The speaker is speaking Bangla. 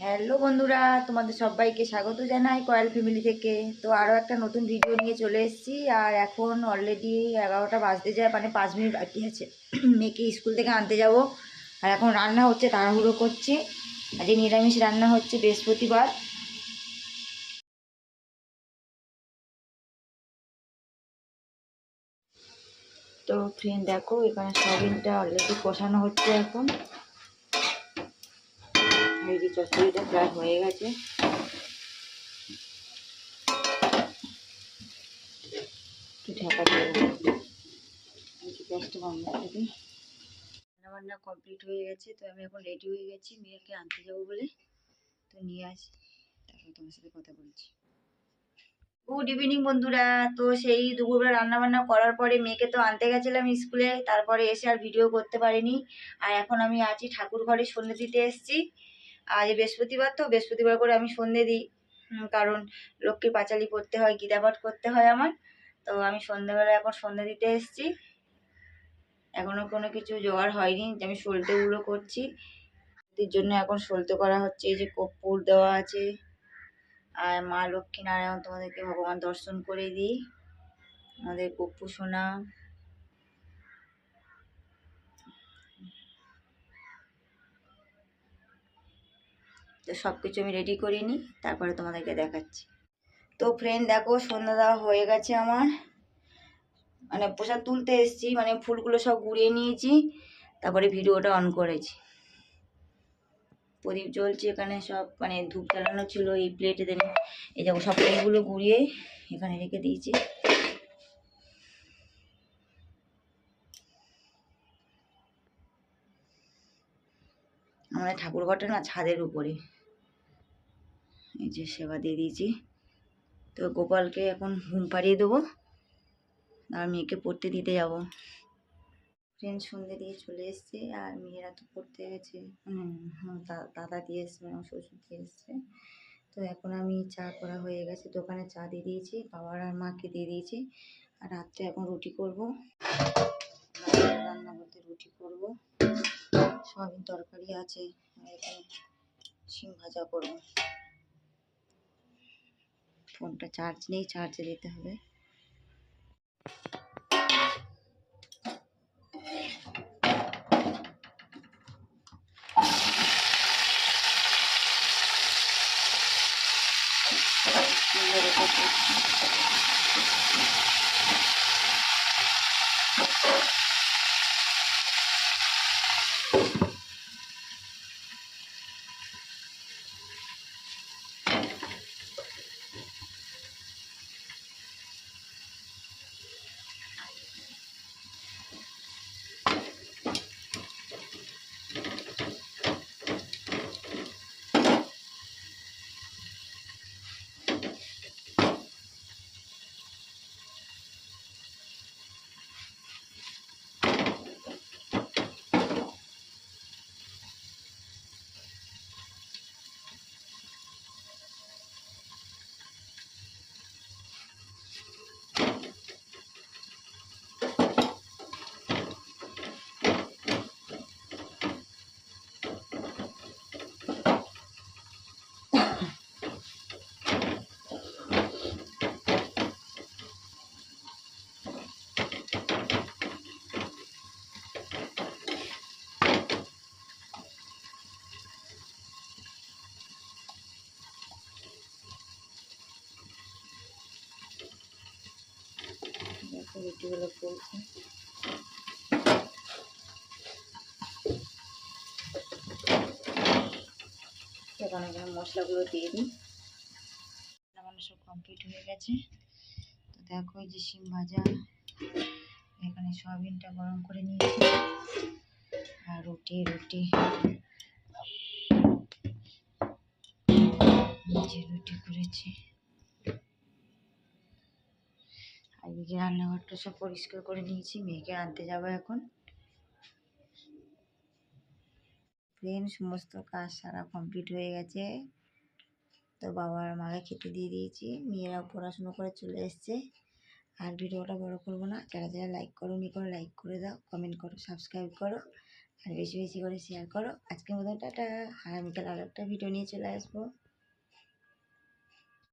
হ্যালো বন্ধুরা, তোমাদের সবাইকে স্বাগত জানাই কয়েল ফ্যামিলি থেকে। তো আরও একটা নতুন ভিডিও নিয়ে চলে এসেছি, আর এখন অলরেডি এগারোটা বাজতে যায় মানে পাঁচ মিনিট বাকি আছে। মেয়েকে স্কুল থেকে আনতে যাব, আর এখন রান্না হচ্ছে, তাড়াহুড়ো করছি। আজকে নিরামিষ রান্না হচ্ছে বৃহস্পতিবার। তো ফ্রেন্ড দেখো, এখানে সয়াবিনটা অলরেডি কষানো হচ্ছে এখন। এই যে প্রায় হয়ে গেছে। রান্না বান্না কমপ্লিট হয়ে গেছে, তো আমি এখন রেডি হয়ে গেছি। মেয়েকে আনতে যাব বলে। তো নিয়ে আসি, তারপর তোমার সাথে কথা বলছি। গুড ইভিনিং বন্ধুরা। তো সেই দুপুরবেলা রান্না বান্না করার পরে মেয়েকে তো আনতে গেছিলাম স্কুলে, তারপরে এসে আর ভিডিও করতে পারিনি। আর এখন আমি আছি ঠাকুর ঘরে সন্ধ্যে দিতে এসেছি। আজ বৃহস্পতিবার তো, বৃহস্পতিবার করে আমি সন্ধে দিই। কারণ লক্ষ্মীর পাঁচালি পড়তে হয়, গীতাপাঠ করতে হয় আমার। তো আমি সন্ধ্যেবেলা এখন সন্ধে দিতে এসেছি। এখনও কোনো কিছু জোগাড় হয়নি, যে আমি সলতেগুলো করছি। এর জন্য এখন সলতে করা হচ্ছে, এই যে কর্পূর দেওয়া আছে। আর মা লক্ষ্মী নারায়ণ তোমাদেরকে ভগবান দর্শন করে দিই। আমাদের কপ্পু সোনা। তো সব কিছু আমি রেডি করে নিই, তারপরে তোমাদেরকে দেখাচ্ছি। তো ফ্রেন্ড দেখো সন্ধ্যা দেওয়া হয়ে গেছে আমার। মানে প্রসাদ তুলতে এসেছি মানে ফুলগুলো সব গুড়িয়ে নিয়েছি, তারপরে ভিডিওটা অন করেছি। প্রদীপ জ্বলছে এখানে সব মানে ধূপ জ্বালানো ছিল এই প্লেটে দেন। এই দেখো সব ফুলগুলো গুড়িয়ে এখানে রেখে দিয়েছি। আমাদের ঠাকুর ঘরটা না ছাদের উপরে। যে সেবা দিয়ে দিয়েছি। তো গোপালকে এখন ঘুম পাড়িয়ে দেবো। আর মেয়েকে পড়তে দিতে যাব। ফ্রেন্ড সন্ধ্যে দিয়ে চলে এসছে। আর মেয়েরা তো পড়তে গেছে। দাদা দিয়ে এসছে আমার শ্বশুর দিয়ে এসছে। তো এখন আমি চা করা হয়ে গেছে। দোকানে চা দিয়ে দিয়েছি। বাবার আর মাকে দিয়ে দিয়েছি। আর রাত্রে এখন রুটি করব। রান্না করতে রুটি করব। সয়াবিন তরকারি আছে। এখানে শিম ভাজা করব। ফোনটা চার্জ নেই চার্জে দিতে হবে সুন্দর এটা রুটিগুলো এখন এখানে মশলাগুলো দিয়ে দিই। রান্না সব কমপ্লিট হয়ে গেছে। তো দেখো, এই যে শিম ভাজা, এখানে সয়াবিনটা গরম করে নিয়েছি। আর রুটি রুটি। নিজে রুটি করেছি আর এদিকে রান্নাঘরটা সব পরিষ্কার করে নিয়েছি, মেয়েকে আনতে যাব এখন। ফ্রেন্ড সমস্ত কাজ সারা কমপ্লিট হয়ে গেছে। তো বাবার মাকে খেতে দিয়ে দিয়েছি। মেয়েরাও পড়াশুনো করে চলে এসছে। আর ভিডিওটা বড় করব না। যারা যারা লাইক করো, নি করো লাইক করে দাও কমেন্ট করো সাবস্ক্রাইব করো, আর বেশি বেশি করে শেয়ার করো। আজকের মতো টাটা। আগামীকাল আর একটা ভিডিও নিয়ে চলে আসব।